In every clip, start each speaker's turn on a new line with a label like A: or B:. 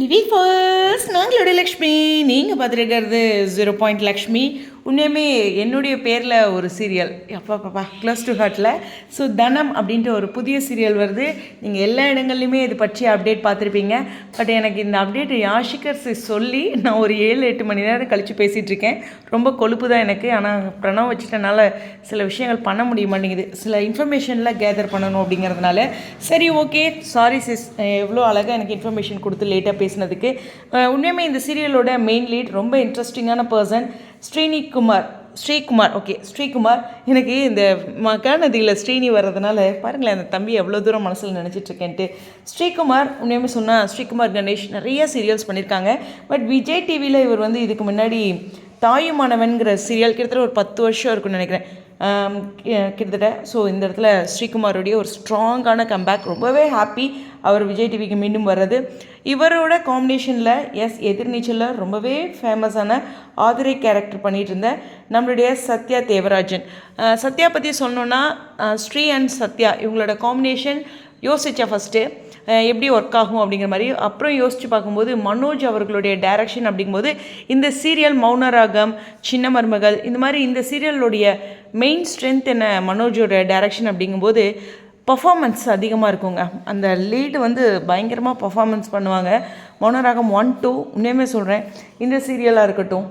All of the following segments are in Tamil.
A: Livy first நாங்களோட Lakshmi. நீங்கள் பார்த்துருக்கிறது ஜீரோ பாயிண்ட் லக்ஷ்மி. உண்மையுமே என்னுடைய பேரில் ஒரு சீரியல் அப்பா பாப்பா க்ளோஸ் டு ஹார்ட்டில் ஸோ தனம் அப்படின்ட்டு ஒரு புதிய சீரியல் வருது. நீங்கள் எல்லா இடங்கள்லையுமே இது பற்றி அப்டேட் பார்த்துருப்பீங்க. பட் எனக்கு இந்த அப்டேட் யாஷிகர் சொல்லி நான் ஒரு ஏழு எட்டு மணி நேரம் கழித்து பேசிகிட்ருக்கேன் ரொம்ப கொழுப்பு தான் எனக்கு. ஆனால் பிரணவ் வச்சுட்டனால சில விஷயங்கள் பண்ண முடிய மாட்டேங்குது. சில இன்ஃபர்மேஷன்லாம் கேதர் பண்ணணும் அப்படிங்கிறதுனால. சரி ஓகே சாரி சிஸ் எவ்வளோ அழகாக எனக்கு இன்ஃபர்மேஷன் கொடுத்து லேட்டாக பேசினதுக்கு. உண்மையுமே இந்த சீரியலோட மெயின் லீட் ரொம்ப இன்ட்ரெஸ்டிங்கான பர்சன் ஸ்ரீனிகுமார் ஸ்ரீகுமார் ஓகே ஸ்ரீகுமார் எனக்கு இந்த மகாநதியில் ஸ்ரீனி வர்றதுனால பாருங்களேன் அந்த தம்பி எவ்வளோ தூரம் மனசில் நினச்சிட்ருக்கேன்ட்டு ஸ்ரீகுமார் உண்மையுமே சொன்னால் ஸ்ரீகுமார் கணேஷ் நிறைய சீரியல்ஸ் பண்ணியிருக்காங்க பட் விஜய் டிவியில் இவர் வந்து இதுக்கு முன்னாடி தாயுமானவன்கிற சீரியல் கிட்டத்தட்ட ஒரு பத்து வருஷம் இருக்கும்னு நினைக்கிறேன். Um, கிட்டத்தட்ட ஸோ இந்த இடத்துல ஸ்ரீகுமாரோடைய ஒரு ஸ்ட்ராங்கான கம்பேக் ரொம்பவே ஹாப்பி அவர் விஜய் டிவிக்கு மீண்டும் வர்றது. இவரோட காம்பினேஷனில் எஸ் எதிர்நீச்சலில் ரொம்பவே ஃபேமஸான ஆதிரை கேரக்டர் பண்ணிகிட்டு இருந்த நம்மளுடைய சத்யா தேவராஜன். சத்யா பற்றி சொல்லணுன்னா ஸ்ரீ அண்ட் சத்யா இவங்களோட காம்பினேஷன் யோசித்தேன் ஃபஸ்ட்டு எப்படி ஒர்க் ஆகும் அப்படிங்கிற மாதிரி. அப்புறம் யோசித்து பார்க்கும்போது மனோஜ் அவர்களுடைய டைரக்ஷன் அப்படிங்கும்போது இந்த சீரியல் மௌனராகம் சின்ன மருமகள் இந்த மாதிரி இந்த சீரியலுடைய மெயின் ஸ்ட்ரென்த் என்ன மனோஜோட டைரக்ஷன் அப்படிங்கும்போது பர்ஃபாமன்ஸ் அதிகமாக இருக்குங்க. அந்த லீடு வந்து பயங்கரமாக பர்ஃபாமன்ஸ் பண்ணுவாங்க. மௌனராகம் ஒன் டூ உண்மையுமே சொல்கிறேன் இந்த சீரியலாக இருக்கட்டும்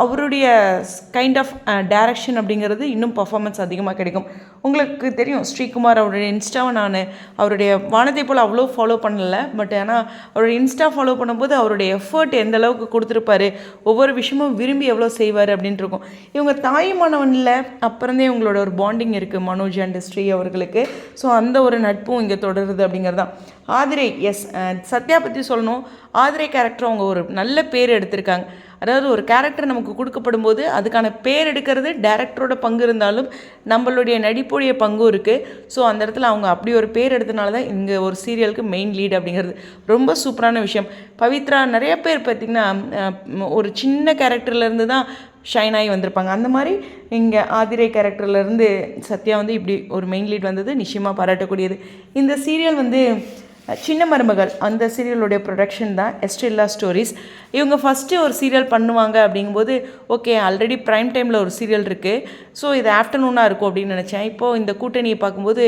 A: அவருடைய கைண்ட் ஆஃப் டைரக்ஷன் அப்படிங்கிறது இன்னும் பர்ஃபாமன்ஸ் அதிகமாக கிடைக்கும். உங்களுக்கு தெரியும் ஸ்ரீகுமார் அவருடைய இன்ஸ்டாவை நான் அவருடைய வானத்தை போல் அவ்வளோ ஃபாலோ பண்ணலை பட் ஆனால் அவருடைய இன்ஸ்டா ஃபாலோ பண்ணும்போது அவருடைய எஃபர்ட் எந்த அளவுக்கு கொடுத்துருப்பாரு ஒவ்வொரு விஷயமும் விரும்பி எவ்வளோ செய்வார் அப்படின்ட்டு இருக்கும். இவங்க தாயுமானவனில் அப்புறந்தே இவங்களோட ஒரு பாண்டிங் இருக்குது மனோஜ் அண்ட் ஸ்ரீ அவர்களுக்கு. ஸோ அந்த ஒரு நட்பும் இங்கே தொடருது அப்படிங்கிறது தான். ஆதிரை எஸ் சத்யா பற்றி சொல்லணும். ஆதிரை கேரக்டர் அவங்க ஒரு நல்ல பேர் எடுத்திருக்காங்க. அதாவது ஒரு கேரக்டர் நமக்கு கொடுக்கப்படும் போது அதுக்கான பேர் எடுக்கிறது டேரக்டரோட பங்கு இருந்தாலும் நம்மளுடைய நடிப்புடைய பங்கும் இருக்குது ஸோ அந்த இடத்துல அவங்க அப்படி ஒரு பேர் எடுத்தனால தான் இங்கே ஒரு சீரியலுக்கு மெயின் லீட் அப்படிங்கிறது ரொம்ப சூப்பரான விஷயம். பவித்ரா நிறைய பேர் பார்த்திங்கன்னா ஒரு சின்ன கேரக்டர்லேருந்து தான் ஷைன் ஆகி வந்திருப்பாங்க. அந்த மாதிரி இங்கே ஆதிரை கேரக்டர்லேருந்து சத்யா வந்து இப்படி ஒரு மெயின் லீட் வந்தது நிச்சயமாக பாராட்டக்கூடியது. இந்த சீரியல் வந்து சின்ன மருமகள் அந்த சீரியலுடைய ப்ரொடக்ஷன் தான் எஸ்ட்ரில்லா ஸ்டோரிஸ் இவங்க ஃபஸ்ட்டு ஒரு சீரியல் பண்ணுவாங்க அப்படிங்கும்போது ஓகே ஆல்ரெடி ப்ரைம் டைமில் ஒரு சீரியல் இருக்குது ஸோ இது ஆஃப்டர்நூனாக இருக்கும் அப்படின்னு நினச்சேன். இப்போது இந்த கூட்டணியை பார்க்கும்போது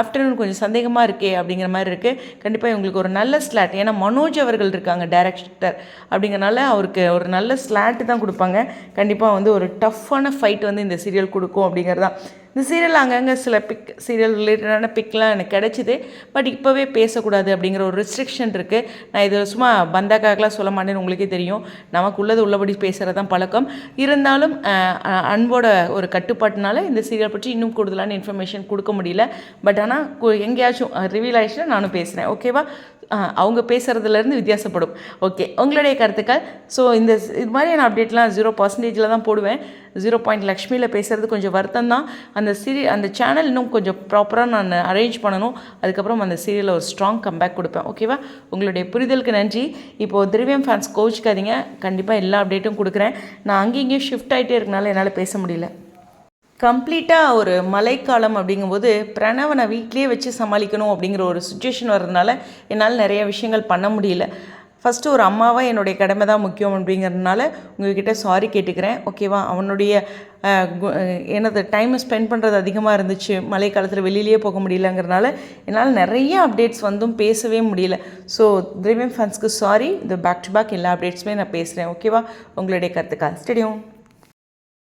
A: ஆஃப்டர்நூன் கொஞ்சம் சந்தேகமாக இருக்கே அப்படிங்கிற மாதிரி இருக்குது கண்டிப்பாக இவங்களுக்கு ஒரு நல்ல ஸ்லாட் ஏன்னா மனோஜ் அவர்கள் இருக்காங்க டேரக்டர் அப்படிங்கிறனால அவருக்கு ஒரு நல்ல ஸ்லாட் தான் கொடுப்பாங்க. கண்டிப்பாக வந்து ஒரு டஃப்பான ஃபைட் வந்து இந்த சீரியல் கொடுக்கும் அப்படிங்கிறது தான் இந்த சீரியல் அங்கங்கே சில பிக் சீரியல் ரிலேட்டடான பிக்லாம் எனக்கு கிடச்சிது. பட் இப்போவே பேசக்கூடாது அப்படிங்கிற ஒரு ரெஸ்ட்ரிக்ஷன் இருக்குது நான் இது சும்மா பந்தாக்காக்கெலாம் சொல்ல மாட்டேன்னு உங்களுக்கே தெரியும். நமக்கு உள்ளது உள்ளபடி பேசுகிறது தான் பழக்கம். இருந்தாலும் அன்போட ஒரு கட்டுப்பாட்டுனால இந்த சீரியல் பற்றி இன்னும் கூடுதலான இன்ஃபர்மேஷன் கொடுக்க முடியல. பட் ஆனால் எங்கேயாச்சும் ரிவீல் ஆயிடுச்சுன்னா நானும் பேசுகிறேன் ஓகேவா அவங்க பேசுகிறதுலேருந்து வித்தியாசப்படும். ஓகே உங்களுடைய கருத்துக்கள்? ஸோ இந்த இது மாதிரியான அப்டேட்லாம் ஜீரோ பர்சன்டேஜில் தான் போடுவேன். ஜீரோ பாயிண்ட் லக்ஷ்மியில் பேசுகிறது கொஞ்சம் வருத்தம் தான் அந்த சீரி அந்த சேனல் இன்னும் கொஞ்சம் ப்ராப்பராக நான் அரேஞ்ச் பண்ணணும். அதுக்கப்புறம் அந்த சீரியலில் ஒரு ஸ்ட்ராங் கம்பேக் கொடுப்பேன். ஓகேவா உங்களுடைய புரிதலுக்கு நன்றி. இப்போது திரவியம் ஃபேன்ஸ் கோச்சிக்காதீங்க கண்டிப்பாக எல்லா அப்டேட்டும் கொடுக்குறேன். நான் அங்கேயும் இங்கேயும் ஷிஃப்ட் ஆகிட்டே இருக்கனால என்னால் பேச முடியல. கம்ப்ளீட்டாக ஒரு மழைக்காலம் அப்படிங்கும்போது பிரணவனை வீட்லேயே வச்சு சமாளிக்கணும் அப்படிங்கிற ஒரு சுச்சுவேஷன் வர்றதுனால என்னால் நிறைய விஷயங்கள் பண்ண முடியல. ஃபஸ்ட்டு ஒரு அம்மாவாக என்னுடைய கடமை தான் முக்கியம் அப்படிங்கிறதுனால உங்ககிட்ட சாரி கேட்டுக்கிறேன். ஓகேவா அவனுடைய எனது டைம் என்னது டைமை ஸ்பெண்ட் பண்ணுறது அதிகமாக இருந்துச்சு. மழை காலத்தில் வெளியிலேயே போக முடியலங்கிறனால என்னால் நிறைய அப்டேட்ஸ் வந்தும் பேசவே முடியல. ஸோ திரவியம் ஃபேன்ஸ்க்கு சாரி இந்த பேக் டு பேக் எல்லா அப்டேட்ஸுமே நான் பேசுகிறேன் ஓகேவா உங்களுடைய கருத்துக்கா ஸ்டேடியம்